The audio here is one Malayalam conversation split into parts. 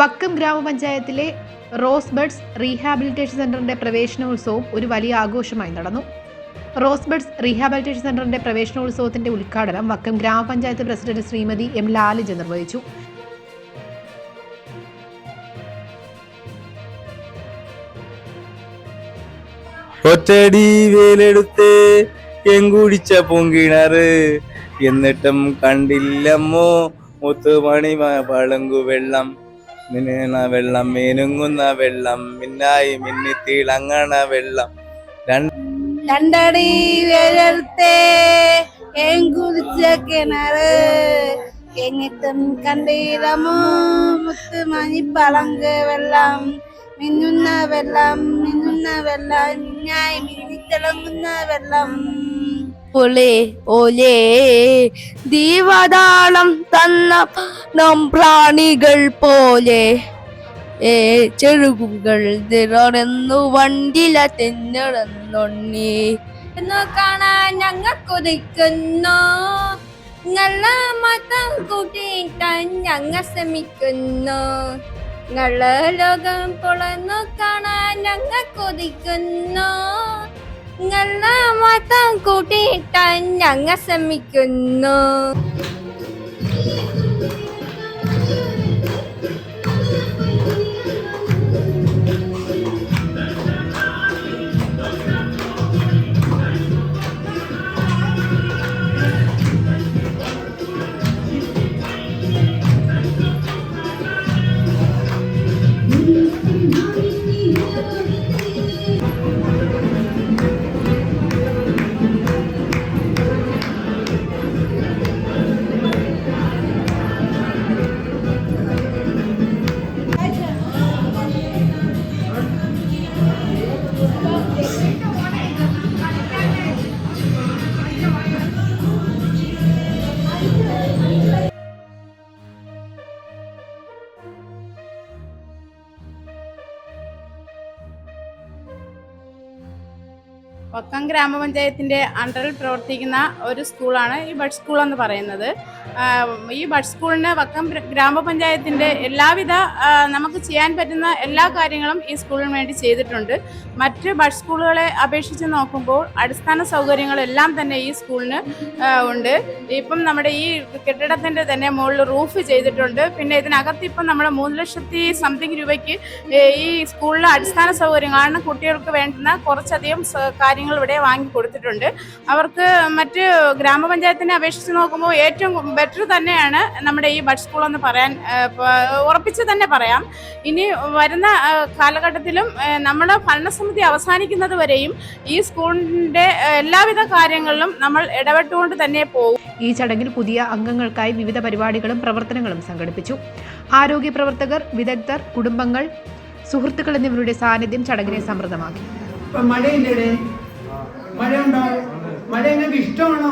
വക്കം ഗ്രാമപഞ്ചായത്തിലെ റോസ് ബഡ്സ് റീഹാബിലിറ്റേഷൻ സെന്ററിന്റെ പ്രവേശനോത്സവം ഒരു വലിയ ആഘോഷമായി നടന്നു. റോസ് ബഡ്സ് റീഹാബിലിറ്റേഷൻ സെന്ററിന്റെ പ്രവേശനോത്സവത്തിന്റെ ഉദ്ഘാടനം വക്കം ഗ്രാമപഞ്ചായത്ത് പ്രസിഡന്റ് ശ്രീമതി എം ലാലിജ് നിർവഹിച്ചു. ഒറ്റടി വേലെടുത്ത് എങ്കുടിച്ച പൊങ്കിണറ് എന്നിട്ടും കണ്ടില്ലമ്മോ മുത്തുമണി പളങ്കു വെള്ളം. മിനുങ്ങണ വെള്ളം മിനുങ്ങുന്ന വെള്ളം മിന്നായി മിന്നി തിളങ്ങണ വെള്ളം. രണ്ടടി വേലെടുത്ത് എങ്കുടിച്ച കിണറ് എന്നിട്ടും കണ്ടില്ലമ്മോ മുത്തുമണി വെള്ളം. മിന്നുന്ന വെള്ളം മിന്നുന്ന വെള്ളം മിന്നായി മിന്നിത്തിളങ്ങുന്ന വെള്ളം പോലെ ഓലേ ദീവതാളം തന്ന നം പ്രാണികൾ പോലെ ഏ ചെറുകുകൾ നിറന്നു വണ്ടില തെന്നിടന്നൊണ്ണി എന്ന് കാണാൻ ഞങ്ങൾ കൊതിക്കുന്നു നല്ല മതം കൂട്ടിയിട്ടാൻ ഞങ്ങൾ ശ്രമിക്കുന്നു. നല്ല ലോകം പൊളന്നു കാണാൻ ഞങ്ങൾ കൊതിക്കുന്നു. നല്ല മതം കൂട്ടിയിട്ടാൻ ഞങ്ങൾ ശ്രമിക്കുന്നു. വക്കം ഗ്രാമപഞ്ചായത്തിന്റെ അണ്ടറിൽ പ്രവർത്തിക്കുന്ന ഒരു സ്കൂളാണ് ഈ ബഡ് സ്കൂൾ എന്ന് പറയുന്നത്. ഈ ബഡ് സ്കൂളിന് വക്കം ഗ്ര- ഗ്രാമപഞ്ചായത്തിന്റെ എല്ലാവിധ നമുക്ക് ചെയ്യാൻ പറ്റുന്ന എല്ലാ കാര്യങ്ങളും ഈ സ്കൂളിന് വേണ്ടി ചെയ്തിട്ടുണ്ട്. മറ്റ് ബഡ് സ്കൂളുകളെ അപേക്ഷിച്ച് നോക്കുമ്പോൾ അടിസ്ഥാന സൗകര്യങ്ങളെല്ലാം തന്നെ ഈ സ്കൂളിന് ഉണ്ട്. ഇപ്പം നമ്മുടെ ഈ കെട്ടിടത്തിന്റെ തന്നെ മുകളിൽ റൂഫ് ചെയ്തിട്ടുണ്ട്. പിന്നെ ഇതിനകത്ത് ഇപ്പം നമ്മൾ മൂന്ന് ലക്ഷത്തി സംതിങ് രൂപയ്ക്ക് ഈ സ്കൂളിലെ അടിസ്ഥാന സൗകര്യങ്ങളാണ് കുട്ടികൾക്ക് വേണ്ടുന്ന കുറച്ചധികം കാര്യങ്ങൾ ഇവിടെ വാങ്ങി കൊടുത്തിട്ടുണ്ട്. അവർക്ക് മറ്റ് ഗ്രാമപഞ്ചായത്തിനെ അപേക്ഷിച്ച് നോക്കുമ്പോൾ ഏറ്റവും ബെറ്റർ തന്നെയാണ് നമ്മുടെ ഈ ബഡ് സ്കൂൾ എന്ന് പറയാൻ ഉറപ്പിച്ച് തന്നെ പറയാം. ഇനി വരുന്ന കാലഘട്ടത്തിലും നമ്മൾ ഭരണസമിതി അവസാനിക്കുന്നത് വരെയും ഈ സ്കൂളിന്റെ എല്ലാവിധ കാര്യങ്ങളിലും നമ്മൾ ഇടപെട്ടുകൊണ്ട് തന്നെ പോകും. ഈ ചടങ്ങിൽ പുതിയ അംഗങ്ങൾക്കായി വിവിധ പരിപാടികളും പ്രവർത്തനങ്ങളും സംഘടിപ്പിച്ചു. ആരോഗ്യ പ്രവർത്തകർ വിദഗ്ധർ കുടുംബങ്ങൾ സുഹൃത്തുക്കൾ എന്നിവരുടെ സാന്നിധ്യം ചടങ്ങിനെ സമൃദ്ധമാക്കി. ഇപ്പൊ ഉണ്ടോ? മഴ നിങ്ങൾക്ക് ഇഷ്ടമാണോ?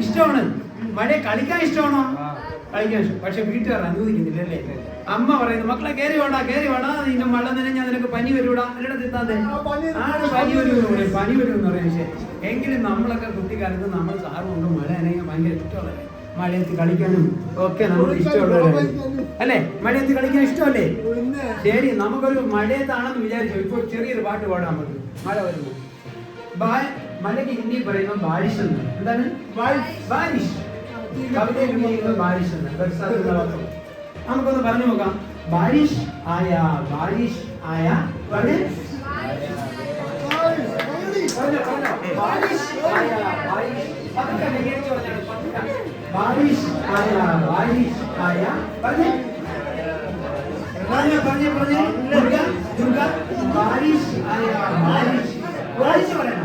ഇഷ്ടമാണ്. മഴ കളിക്കാൻ ഇഷ്ടമാണോ? കളിക്കാൻ ഇഷ്ടം. പക്ഷെ വീട്ടുകാർ അനുവദിക്കുന്നില്ല അല്ലേ അമ്മ പറയുന്നു മക്കളെ കയറി വേടാ കയറി വേടാ നിന്റെ മഴ ഞാൻ നിനക്ക് പനി വരൂടാ എന്നിട്ട് തിത്താതെ ആണ് പനി വരൂന്ന് പറയും പനി എന്ന് പറയും പക്ഷേ എങ്കിലും നമ്മളൊക്കെ കുട്ടിക്കാലത്ത് നമ്മൾ സാറ് കൊണ്ട് മഴ നനയാൻ ഭയങ്കര ഇഷ്ടമുള്ളത് മഴയത്ത് കളിക്കാനും ഒക്കെ നമുക്ക് ഇഷ്ടമുള്ളവരാണ് അല്ലേ? മഴയത്ത് കളിക്കാൻ ഇഷ്ടമല്ലേ? ശരി നമുക്കൊരു മഴയത്താണെന്ന് വിചാരിച്ചു. ഇപ്പോൾ ചെറിയൊരു പാട്ട് പാടാൻ പറ്റും മഴ വരുന്നു മഴയ്ക്ക് ഹിന്ദി പറയുമ്പോൾ ബാരിഷ് എന്ന് എന്താണ് ബാരിഷ് കവിതയിൽ ഉപയോഗിക്കുന്നത് ബാരിഷ് എന്ന്. നമുക്കൊന്ന് പറഞ്ഞു നോക്കാം. ബാരിഷ് ആയ ബാരിഷ് ആയ പറഞ്ഞേ. ബാരിഷ് ആയ ബാരിഷ് പതുക്കെ നികേച്ച് പറഞ്ഞേ, പതുക്കെ. ബാരിഷ് ആയ ബാരിഷ് ആയ പറഞ്ഞേ. പറഞ്ഞേ പറഞ്ഞേ പറഞ്ഞേ. ദുർഗ ദുർഗ. ബാരിഷ് ആയ ബാരിഷ് ഒരുമിച്ച് പറയണം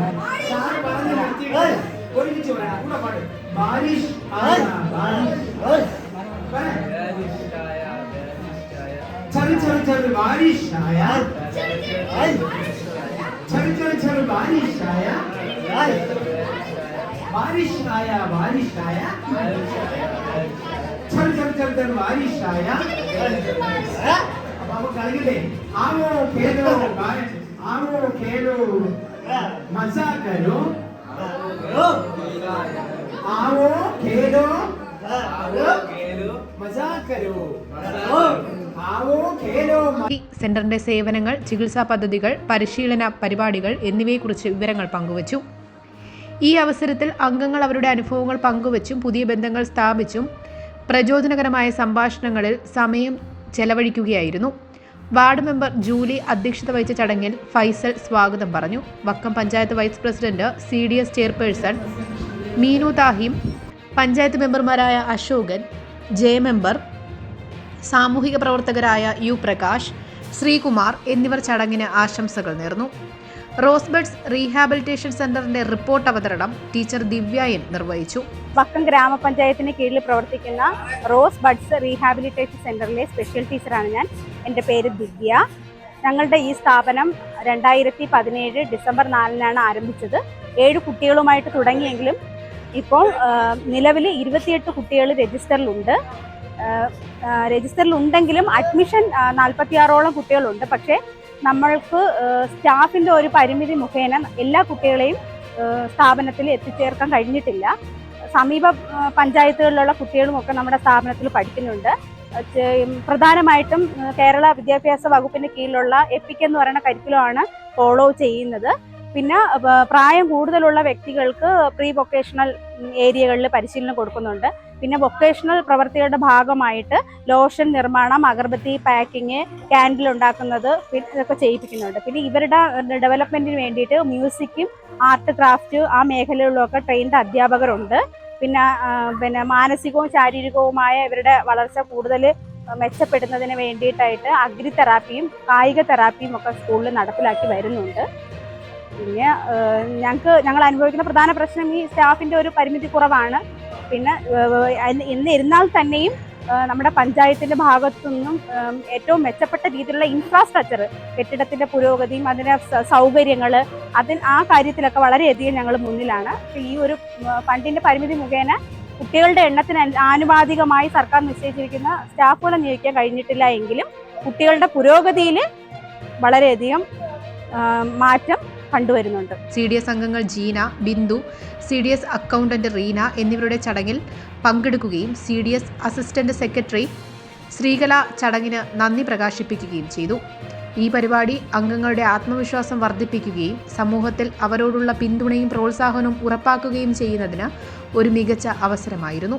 차를 차를 차를 많이 쉬어야 차를 차를 차를 많이 쉬어야 많이 쉬어야 많이 쉬어야 차를 차를 차를 차를 많이 쉬어야 బాబు కలిగితే ఆమె కేలు ఆమె కేలు మసాకలు മ- खेलो സെന്ററിന്റെ സേവനങ്ങൾ ചികിത്സാ പദ്ധതികൾ പരിശീലന പരിപാടികൾ എന്നിവയെക്കുറിച്ച് വിവരങ്ങൾ പങ്കുവച്ചു. ഈ അവസരത്തിൽ അംഗങ്ങൾ അവരുടെ അനുഭവങ്ങൾ പങ്കുവച്ചും പുതിയ ബന്ധങ്ങൾ സ്ഥാപിച്ചും പ്രചോദനകരമായ സംഭാഷണങ്ങളിൽ സമയം ചെലവഴിക്കുകയായിരുന്നു. വാർഡ് മെമ്പർ ജൂലി അധ്യക്ഷത വഹിച്ച ചടങ്ങിൽ ഫൈസൽ സ്വാഗതം പറഞ്ഞു. Vakkom panchayat vice president C D S chairperson Meenu Thahim panchayat മെമ്പർമാരായ അശോകൻ ജെ മെമ്പർ സാമൂഹിക പ്രവർത്തകരായ യു പ്രകാശ് ശ്രീകുമാർ എന്നിവർ ചടങ്ങിന് ആശംസകൾ നേർന്നു. റോസ്ബഡ്സ് റീഹാബിലിറ്റേഷൻ സെന്ററിന്റെ റിപ്പോർട്ട് അവതരണം ടീച്ചർ ദിവ്യ നിർവഹിച്ചു. വക്കം ഗ്രാമപഞ്ചായത്തിന് കീഴിൽ പ്രവർത്തിക്കുന്ന റോസ് ബഡ്സ് റീഹാബിലിറ്റേഷൻ സെന്ററിലെ സ്പെഷ്യൽ ടീച്ചറാണ് ഞാൻ. എന്റെ പേര് ദിവ്യ. ഞങ്ങളുടെ ഈ സ്ഥാപനം രണ്ടായിരത്തി പതിനേഴ് ഡിസംബർ നാലിനാണ് ആരംഭിച്ചത്. ഏഴ് കുട്ടികളുമായിട്ട് തുടങ്ങിയെങ്കിലും ഇപ്പോൾ നിലവിൽ ഇരുപത്തിയെട്ട് കുട്ടികൾ രജിസ്റ്ററിലുണ്ട്. രജിസ്റ്ററിലുണ്ടെങ്കിലും അഡ്മിഷൻ നാൽപ്പത്തിയാറോളം കുട്ടികളുണ്ട്. പക്ഷേ നമ്മൾക്ക് സ്റ്റാഫിന്റെ ഒരു പരിമിതി മുഖേന എല്ലാ കുട്ടികളെയും സ്ഥാപനത്തിൽ എത്തിച്ചേർക്കാൻ കഴിഞ്ഞിട്ടില്ല. സമീപ പഞ്ചായത്തുകളിലുള്ള കുട്ടികളുമൊക്കെ നമ്മുടെ സ്ഥാപനത്തിൽ പഠിക്കുന്നുണ്ട്. പ്രധാനമായിട്ടും കേരള വിദ്യാഭ്യാസ വകുപ്പിന്റെ കീഴിലുള്ള എപ്പിക് എന്ന് പറയുന്ന കരിക്കുലമാണ് ഫോളോ ചെയ്യുന്നത്. പിന്നെ പ്രായം കൂടുതലുള്ള വ്യക്തികൾക്ക് പ്രീ വൊക്കേഷണൽ ഏരിയകളിൽ പരിശീലനം കൊടുക്കുന്നുണ്ട്. പിന്നെ വൊക്കേഷണൽ പ്രവർത്തികളുടെ ഭാഗമായിട്ട് ലോഷൻ നിർമ്മാണം അഗർബത്തി പാക്കിങ് ക്യാൻഡിൽ ഉണ്ടാക്കുന്നത് ഇതൊക്കെ ചെയ്യിപ്പിക്കുന്നുണ്ട്. പിന്നെ ഇവരുടെ ഡെവലപ്മെന്റിന് വേണ്ടിയിട്ട് മ്യൂസിക്കും ആർട്ട് ക്രാഫ്റ്റ് ആ മേഖലകളിലൊക്കെ ട്രെയിൻഡ് അധ്യാപകരുണ്ട്. പിന്നെ പിന്നെ മാനസികവും ശാരീരികവുമായ ഇവരുടെ വളർച്ച കൂടുതൽ മെച്ചപ്പെടുന്നതിന് വേണ്ടിയിട്ടായിട്ട് അഗ്രി തെറാപ്പിയും കായിക തെറാപ്പിയും ഒക്കെ സ്കൂളിൽ നടപ്പിലാക്കി വരുന്നുണ്ട്. പിന്നെ ഞങ്ങൾക്ക് ഞങ്ങൾ അനുഭവിക്കുന്ന പ്രധാന പ്രശ്നം ഈ സ്റ്റാഫിന്റെ ഒരു പരിമിതി കുറവാണ്. പിന്നെ എന്നിരുന്നാൽ തന്നെയും നമ്മുടെ പഞ്ചായത്തിന്റെ ഭാഗത്തുനിന്നും നിന്നും ഏറ്റവും മെച്ചപ്പെട്ട രീതിയിലുള്ള ഇൻഫ്രാസ്ട്രക്ചർ കെട്ടിടത്തിന്റെ പുരോഗതിയും അതിന്റെ സൗകര്യങ്ങൾ അതിൽ ആ കാര്യത്തിലൊക്കെ വളരെയധികം ഞങ്ങൾ മുന്നിലാണ്. ഈ ഒരു ഫണ്ടിന്റെ പരിമിതി മുഖേന കുട്ടികളുടെ എണ്ണത്തിന് ആനുപാതികമായി സർക്കാർ നിശ്ചയിച്ചിരിക്കുന്ന സ്റ്റാഫുകളെ നിയോഗിക്കാൻ കഴിഞ്ഞിട്ടില്ല എങ്കിലും കുട്ടികളുടെ പുരോഗതിയിൽ വളരെയധികം മാറ്റം കണ്ടുവരുന്നുണ്ട്. സി ഡി എസ് അംഗങ്ങൾ Jeena Bindu C D S accountant Reena എന്നിവരുടെ ചടങ്ങിൽ പങ്കെടുക്കുകയും C D S assistant secretary Sreekala ചടങ്ങിന് നന്ദി പ്രകാശിപ്പിക്കുകയും ചെയ്തു. ഈ പരിപാടി അംഗങ്ങളുടെ ആത്മവിശ്വാസം വർദ്ധിപ്പിക്കുകയും സമൂഹത്തിൽ അവരോടുള്ള പിന്തുണയും പ്രോത്സാഹനവും ഉറപ്പാക്കുകയും ചെയ്യുന്നതിന് ഒരു മികച്ച അവസരമായിരുന്നു.